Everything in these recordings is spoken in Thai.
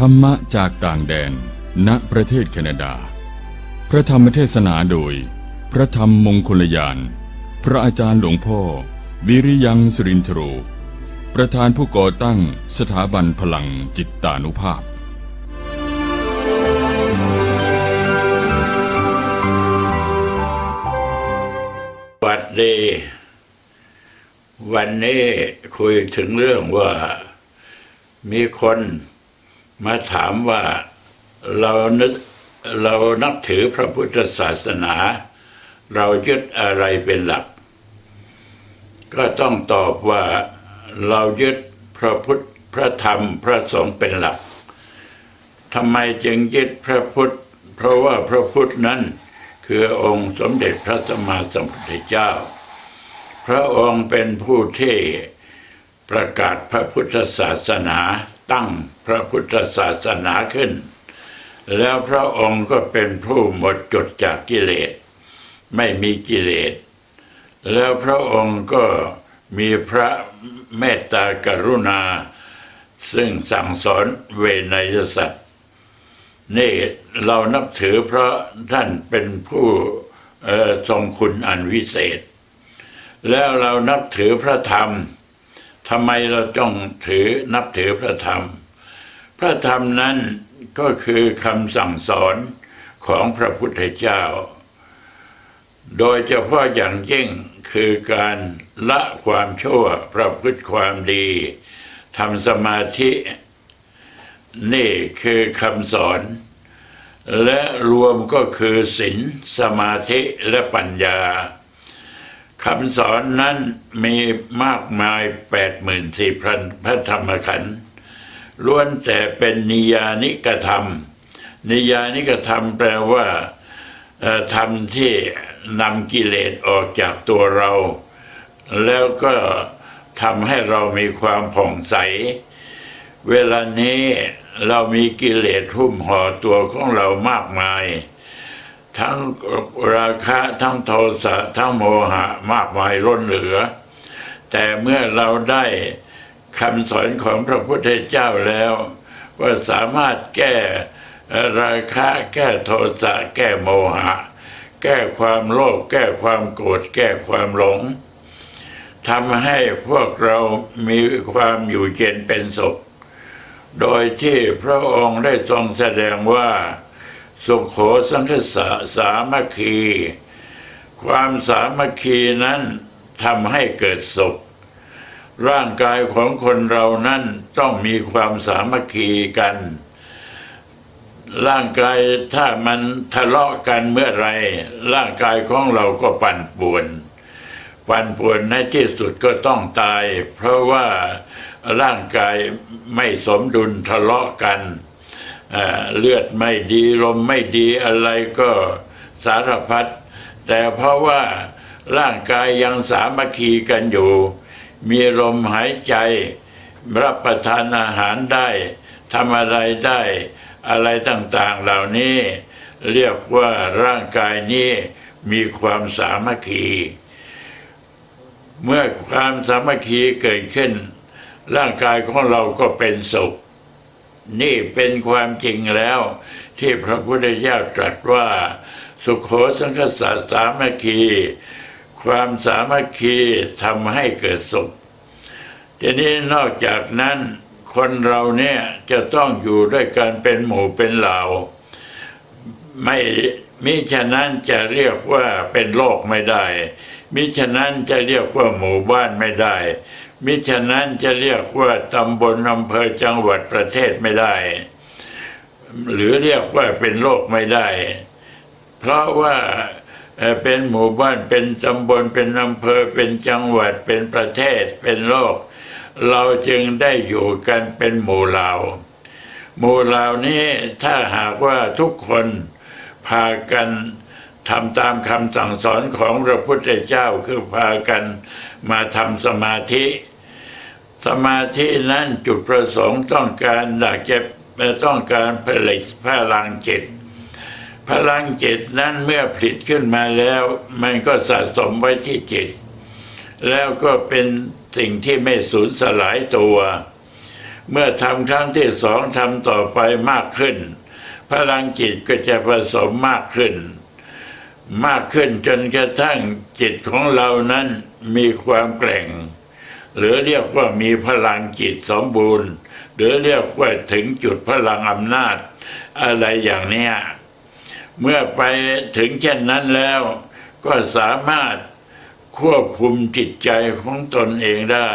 ธรรมะจากต่างแดน ณ ประเทศแคนาดา พระธรรมเทศนาโดย พระธรรมมงคลยาน พระอาจารย์หลวงพ่อ วิริยังสรินทโรประธานผู้ก่อตั้งสถาบันพลังจิตตานุภาพ วัสดีวันนี้คุยถึงเรื่องว่ามีคน มาถามว่าเรานึกเรานับถือพระพุทธศาสนา เรายึดอะไรเป็นหลัก ก็ต้องตอบว่าเรายึดพระพุทธพระธรรมพระสงฆ์เป็นหลักทำไมจึงยึดพระพุทธ เพราะว่าพระพุทธนั้นคือองค์สมเด็จพระสัมมาสัมพุทธเจ้า พระองค์เป็นผู้ที่ประกาศพระพุทธศาสนา ตั้งพระพุทธศาสนาขึ้น แล้วพระองค์ก็เป็นผู้หมดจดจากกิเลส ไม่มีกิเลส แล้วพระองค์ก็มีพระเมตตากรุณา ซึ่งสั่งสอนเวนยสัตว์นี่เรานับถือเพราะท่านเป็นผู้ทรงคุณอันวิเศษ แล้วเรานับถือพระธรรม ทำไมเราต้องถือนับถือพระธรรม พระธรรมนั้นก็คือคำสั่งสอนของพระพุทธเจ้า โดยเฉพาะอย่างยิ่งคือการละความชั่วประพฤติความดีทำสมาธิ นี่คือคำสอน และรวมก็คือศีลสมาธิและปัญญา คำสอนนั้นมีมากมายแปดหมื่นสี่พันพระธรรมขันธ์ล้วนแต่เป็นนิยานิกธรรม นิยานิกธรรมแปลว่าธรรมที่นำกิเลสออกจากตัวเรา แล้วก็ทำให้เรามีความผ่องใส เวลานี้เรามีกิเลสหุ้มห่อตัวของเรามากมาย ทั้งราคะทั้งโทสะทั้งโมหะมากมายล้นเหลือ แต่เมื่อเราได้คำสอนของพระพุทธเจ้าแล้ว ก็สามารถแก้ราคะแก้โทสะแก้โมหะ แก้ความโลภแก้ความโกรธแก้ความหลงทำให้พวกเรามีความอยู่เย็นเป็นสุข โดยที่พระองค์ได้ทรงแสดงว่า สุขโขสังคสะสามัคคี ความสามัคคีนั้นทำให้เกิดสุข ร่างกายของคนเรานั้นต้องมีความสามัคคีกัน ร่างกายถ้ามันทะเลาะกันเมื่อไร ร่างกายของเราก็ปั่นป่วน ปั่นป่วนในที่สุดก็ต้องตาย เพราะว่าร่างกายไม่สมดุลทะเลาะกัน เลือดไม่ดีลมไม่ดีอะไรก็สารพัดแต่เพราะว่าร่างกายยังสามัคคีกันอยู่ มีลมหายใจ รับประทานอาหารได้ทำอะไรได้อะไรต่างๆเหล่านี้ เรียกว่าร่างกายนี้มีความสามัคคี เมื่อความสามัคคีเกิดขึ้น ร่างกายของเราก็เป็นสุข นี่เป็นความจริงแล้ว ที่พระพุทธเจ้าตรัสว่า สุขโขสังคสะสามัคคี ความสามัคคีทำให้เกิดสุขทีนี้นอกจากนั้น คนเราเนี่ยจะต้องอยู่ด้วยกันเป็นหมู่เป็นเหล่า ไม่มิฉะนั้นจะเรียกว่าเป็นโลกไม่ได้ มิฉะนั้นจะเรียกว่าหมู่บ้านไม่ได้ มิฉะนั้นจะเรียกว่าตำบลอำเภอจังหวัดประเทศไม่ได้ หรือเรียกว่าเป็นโลกไม่ได้ เพราะว่าเอ่อเป็นหมู่บ้านเป็นตำบลเป็นอำเภอเป็นจังหวัดเป็นประเทศเป็นโลก เราจึงได้อยู่กันเป็นหมู่เหล่า หมู่เหล่านี้ถ้าหากว่าทุกคนพากันทำตามคำสั่งสอนของพระพุทธเจ้าคือพากันมาทำสมาธิ สมาธินั้นจุดประสงค์ต้องการอยากจะต้องการผลิตพลังจิตพลังจิตนั้นเมื่อผลิตขึ้นมาแล้ว มันก็สะสมไว้ที่จิต แล้วก็เป็นสิ่งที่ไม่สูญสลายตัว เมื่อทำครั้งที่สองทำต่อไปมากขึ้น พลังจิตก็จะผสมมากขึ้น มากขึ้นจนกระทั่งจิตของเรานั้นมีความแกร่ง หรือเรียกว่ามีพลังจิตสมบูรณ์ หรือเรียกว่าถึงจุดพลังอำนาจ อะไรอย่างเนี้ยเมื่อไปถึงเช่นนั้นแล้ว ก็สามารถควบคุมจิตใจของตนเองได้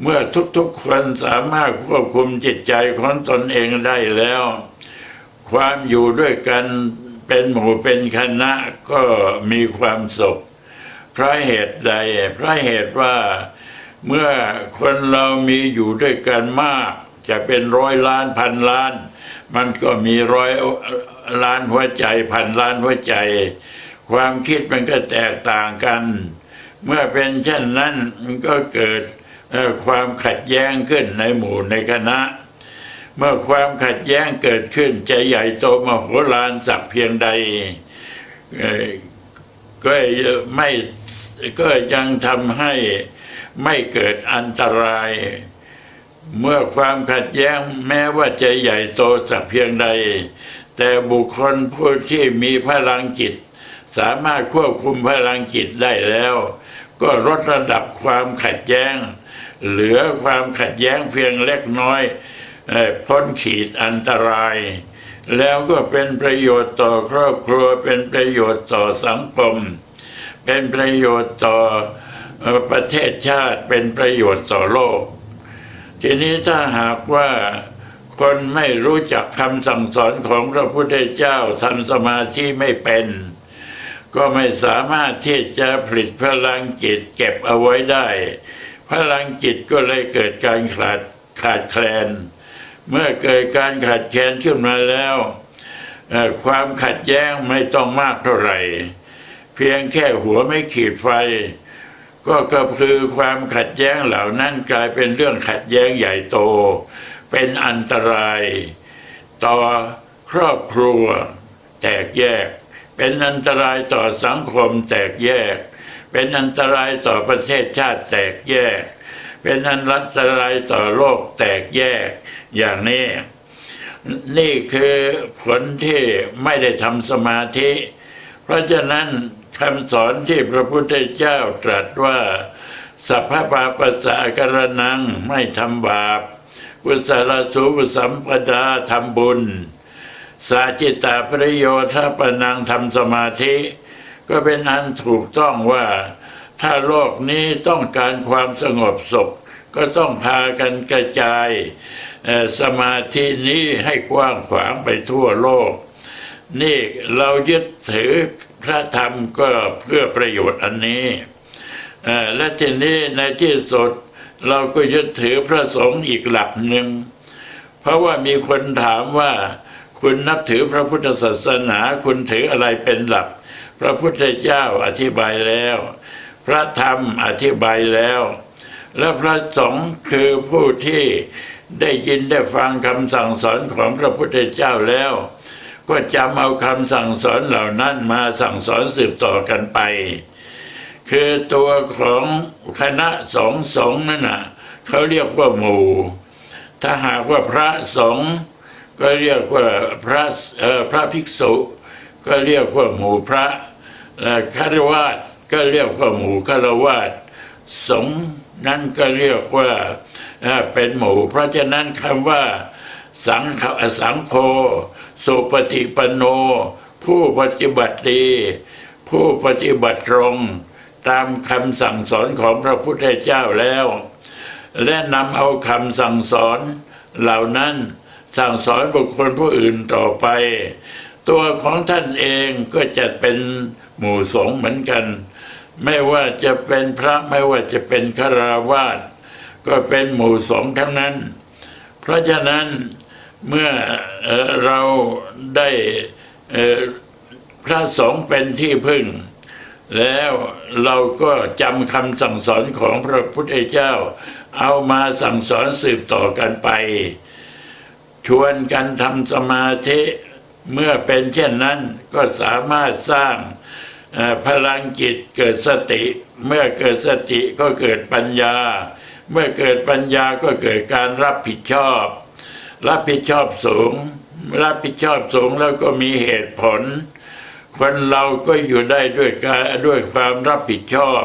เมื่อทุกๆคนสามารถควบคุมจิตใจของตนเองได้แล้ว ความอยู่ด้วยกันเป็นหมู่เป็นคณะก็มีความสุขเพราะเหตุใดเพราะเหตุว่า เมื่อคนเรามีอยู่ด้วยกันมาก จะเป็นร้อยล้านพันล้าน มันก็มีร้อยล้านหัวใจพันล้านหัวใจ ความคิดมันก็แตกต่างกัน เมื่อเป็นเช่นนั้นมันก็เกิดความขัดแย้งขึ้นในหมู่ในคณะ เมื่อความขัดแย้งเกิดขึ้นจะใหญ่โตมโหฬารสักเพียงใดก็ไม่ก็ยังทำให้ ไม่เกิดอันตราย เมื่อความขัดแย้งแม้ว่าจะใหญ่โตสักเพียงใด แต่บุคคลผู้ที่มีพลังจิต สามารถควบคุมพลังจิตได้แล้ว ก็ลดระดับความขัดแย้ง เหลือความขัดแย้งเพียงเล็กน้อยพ้นขีดอันตราย แล้วก็เป็นประโยชน์ต่อครอบครัวเป็นประโยชน์ต่อสังคม เป็นประโยชน์ต่อ ประเทศชาติเป็นประโยชน์ต่อโลก ทีนี้ถ้าหากว่าคนไม่รู้จักคำสั่งสอนของพระพุทธเจ้าทำสมาธิไม่เป็น ก็ไม่สามารถที่จะผลิตพลังจิตเก็บเอาไว้ได้ พลังจิตก็เลยเกิดการขาดขาดแคลน เมื่อเกิดการขาดแคลนขึ้นมาแล้ว ความขัดแย้งไม่ต้องมากเท่าไหร่ เพียงแค่หัวไม่ขีดไฟ ก็ก็คือความขัดแย้งเหล่านั้นกลายเป็นเรื่องขัดแย้งใหญ่โต เป็นอันตราย ต่อครอบครัว แตกแยก เป็นอันตรายต่อสังคมแตกแยก เป็นอันตรายต่อประเทศชาติแตกแยก เป็นอันตรายต่อโลกแตกแยกอย่างนี้นี่คือผลที่ไม่ได้ทำสมาธิ เพราะฉะนั้น คำสอนที่พระพุทธเจ้าตรัสว่าสัพพปาปัสสะกรนังไม่ทำบาปกุศลสูปสัมปดาทำบุญ สาจิตตาประโยชน์ถ้าปนังทำสมาธิ ก็เป็นอันถูกต้องว่า ถ้าโลกนี้ต้องการความสงบสุขก็ต้องพากันกระจายสมาธินี้ให้กว้างขวางไปทั่วโลก นี่เรายึดถือ พระธรรมก็เพื่อประโยชน์อันนี้และทีนี้ในที่สุดเราก็ยึดถือพระสงฆ์อีกหลักหนึ่ง เพราะว่ามีคนถามว่า คุณนับถือพระพุทธศาสนาคุณถืออะไรเป็นหลัก พระพุทธเจ้าอธิบายแล้ว พระธรรมอธิบายแล้ว และพระสงฆ์คือผู้ที่ได้ยินได้ฟังคำสั่งสอนของพระพุทธเจ้าแล้ว ก็จำเอาคำสั่งสอนเหล่านั้นมาสั่งสอนสืบต่อกันไป คือตัวของคณะสองฆ์สงนั่นน่ะเขาเรียกว่าหมู่ถ้าหากว่าพระสงฆ์ก็เรียกว่าพระพระภิกษุ ก็เรียกว่าหมู่พระคารวาสก็เรียกว่าหมู่คารวาสสงฆ์นั่นก็เรียกว่าเป็นหมู่ เพราะฉะนั้นคำว่าสังสังโฆ สุปฏิปโน ผู้ปฏิบัติดี ผู้ปฏิบัติตรง ตามคำสั่งสอนของพระพุทธเจ้าแล้ว และนำเอาคำสั่งสอน เหล่านั้นสั่งสอนบุคคลผู้อื่นต่อไป ตัวของท่านเองก็จะเป็นหมู่สงฆ์เหมือนกัน ไม่ว่าจะเป็นพระไม่ว่าจะเป็นฆราวาสก็เป็นหมู่สงฆ์ทั้งนั้น เพราะฉะนั้น เมื่อเอเราได้พระสงฆ์เป็นที่พึ่ง แล้วเราก็จำคำสั่งสอนของพระพุทธเจ้า เอามาสั่งสอนสืบต่อกันไป ชวนกันทำสมาธิเมื่อเป็นเช่นนั้นก็สามารถสร้างพลังจิตเกิดสติ เมื่อเกิดสติก็เกิดปัญญา เมื่อเกิดปัญญาก็เกิดการรับผิดชอบ รับผิดชอบสูง รับผิดชอบสูงแล้วก็มีเหตุผล คนเราก็อยู่ได้ด้วยการด้วยความรับผิดชอบ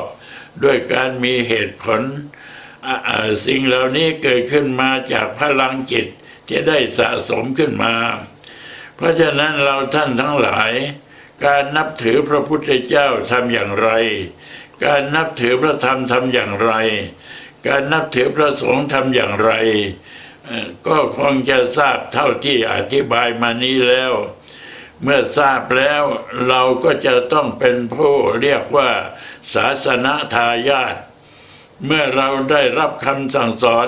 ด้วยการมีเหตุผล สิ่งเหล่านี้เกิดขึ้นมาจากพลังจิตที่ได้สะสมขึ้นมา เพราะฉะนั้นเราท่านทั้งหลาย การนับถือพระพุทธเจ้าทำอย่างไร การนับถือพระธรรมทำอย่างไร การนับถือพระสงฆ์ทำอย่างไร ก็คงจะทราบเท่าที่อธิบายมานี้แล้ว เมื่อทราบแล้วเราก็จะต้องเป็นผู้เรียกว่าศาสนาทายาทเมื่อเราได้รับคำสั่งสอน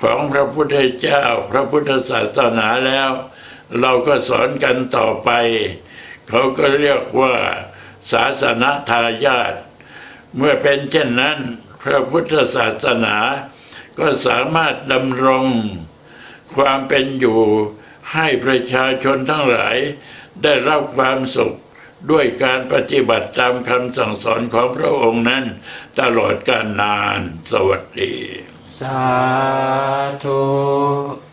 ของพระพุทธเจ้า พระพุทธศาสนาแล้ว เราก็สอนกันต่อไป เขาก็เรียกว่า ศาสนาทายาทเมื่อเป็นเช่นนั้น พระพุทธศาสนา ก็สามารถดำรงความเป็นอยู่ให้ประชาชนทั้งหลาย ได้รับความสุขด้วยการปฏิบัติตามคำสั่งสอนของพระองค์นั้น ตลอดกาลนาน สวัสดี สาธุ